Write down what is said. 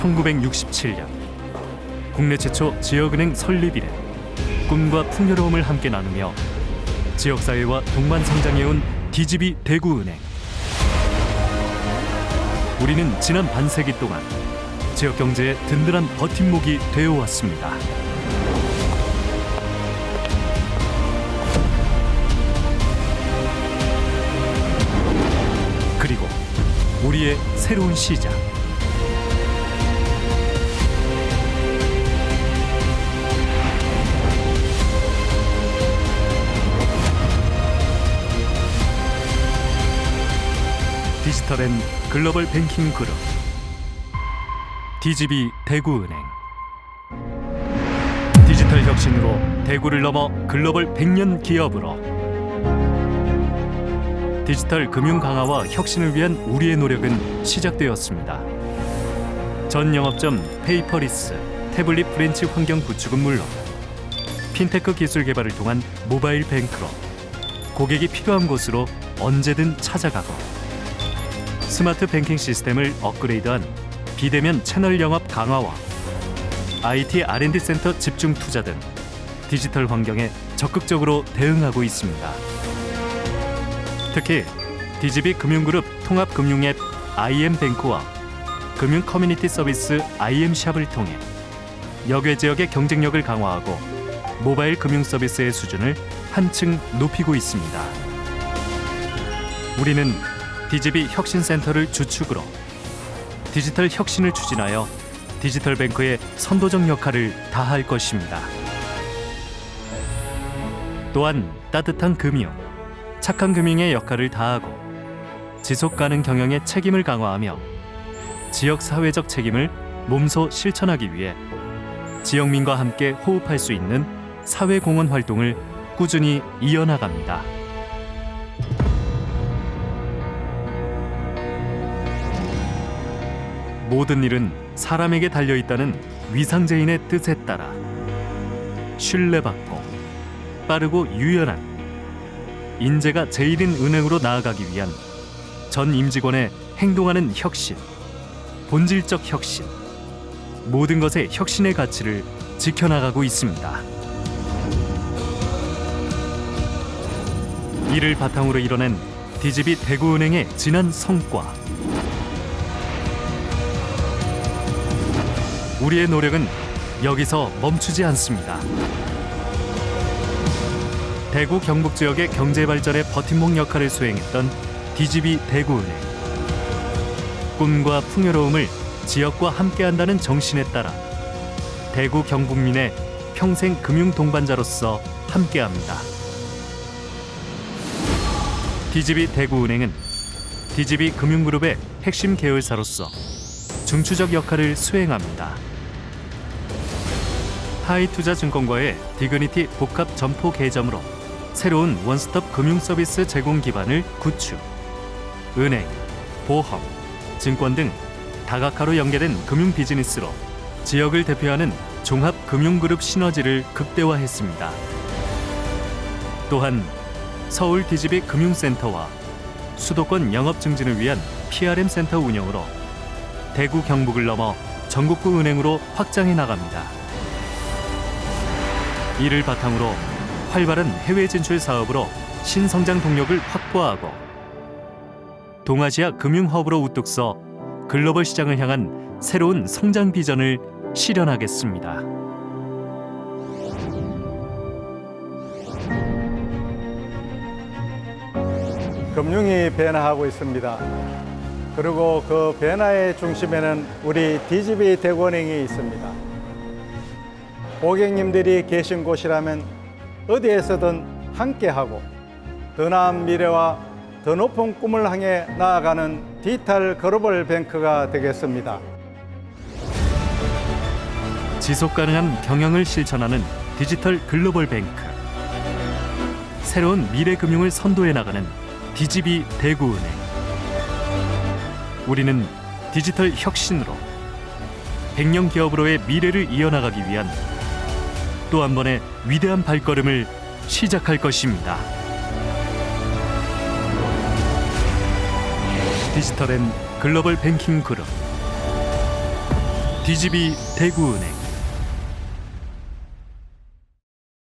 1967년 국내 최초 지역은행 설립 이래 꿈과 풍요로움을 함께 나누며 지역사회와 동반 성장해온 DGB 대구은행 우리는 지난 반세기 동안 지역 경제의 든든한 버팀목이 되어 왔습니다. 그리고 우리의 새로운 시작. 앤 글로벌 뱅킹 그룹. DGB 대구은행. 디지털 혁신으로 대구를 넘어 글로벌 100년 기업으로. 디지털 금융 강화와 혁신을 위한 우리의 노력은 시작되었습니다. 전 영업점 페이퍼리스, 태블릿 브랜치 환경 구축은 물론 핀테크 기술 개발을 통한 모바일 뱅크로 고객이 필요한 곳으로 언제든 찾아가고 스마트 뱅킹 시스템을 업그레이드한 비대면 채널 영업 강화와 IT R&D 센터 집중 투자 등 디지털 환경에 적극적으로 대응하고 있습니다. 특히 DGB 금융그룹 통합금융앱 IM뱅크와 금융 커뮤니티 서비스 IM샵을 통해 역외 지역의 경쟁력을 강화하고 모바일 금융 서비스의 수준을 한층 높이고 있습니다. 우리는 DGB 혁신센터를 주축으로 디지털 혁신을 추진하여 디지털 뱅크의 선도적 역할을 다할 것입니다. 또한 따뜻한 금융, 착한 금융의 역할을 다하고 지속 가능 경영의 책임을 강화하며 지역 사회적 책임을 몸소 실천하기 위해 지역민과 함께 호흡할 수 있는 사회 공헌 활동을 꾸준히 이어나갑니다. 모든 일은 사람에게 달려 있다는 위상제인의 뜻에 따라 신뢰받고 빠르고 유연한 인재가 제일인 은행으로 나아가기 위한 전 임직원의 행동하는 혁신, 본질적 혁신, 모든 것의 혁신의 가치를 지켜나가고 있습니다. 이를 바탕으로 이뤄낸 DGB 대구은행의 지난 성과. 우리의 노력은 여기서 멈추지 않습니다. 대구 경북 지역의 경제 발전의 버팀목 역할을 수행했던 DGB 대구은행. 꿈과 풍요로움을 지역과 함께한다는 정신에 따라 대구 경북민의 평생 금융 동반자로서 함께합니다. DGB 대구은행은 DGB 금융그룹의 핵심 계열사로서 중추적 역할을 수행합니다. 하이투자증권과의 디그니티 복합 점포 개점으로 새로운 원스톱 금융 서비스 제공 기반을 구축. 은행, 보험, 증권 등 다각화로 연계된 금융 비즈니스로 지역을 대표하는 종합 금융 그룹 시너지를 극대화했습니다. 또한 서울 DGB 금융센터와 수도권 영업 증진을 위한 PRM 센터 운영으로 대구 경북을 넘어 전국구 은행으로 확장해 나갑니다. 이를 바탕으로 활발한 해외 진출 사업으로 신성장 동력을 확보하고 동아시아 금융 허브로 우뚝 서 글로벌 시장을 향한 새로운 성장 비전을 실현하겠습니다. 금융이 변화하고 있습니다. 그리고 그 변화의 중심에는 우리 DGB 대구은행이 있습니다. 고객님들이 계신 곳이라면 어디에서든 함께하고 더 나은 미래와 더 높은 꿈을 향해 나아가는 디지털 글로벌 뱅크가 되겠습니다. 지속 가능한 경영을 실천하는 디지털 글로벌 뱅크. 새로운 미래 금융을 선도해 나가는 DGB 대구은행. 우리는 디지털 혁신으로 백년 기업으로의 미래를 이어나가기 위한 또 한 번의 위대한 발걸음을 시작할 것입니다. 디지털 앤 글로벌 뱅킹 그룹 DGB 대구은행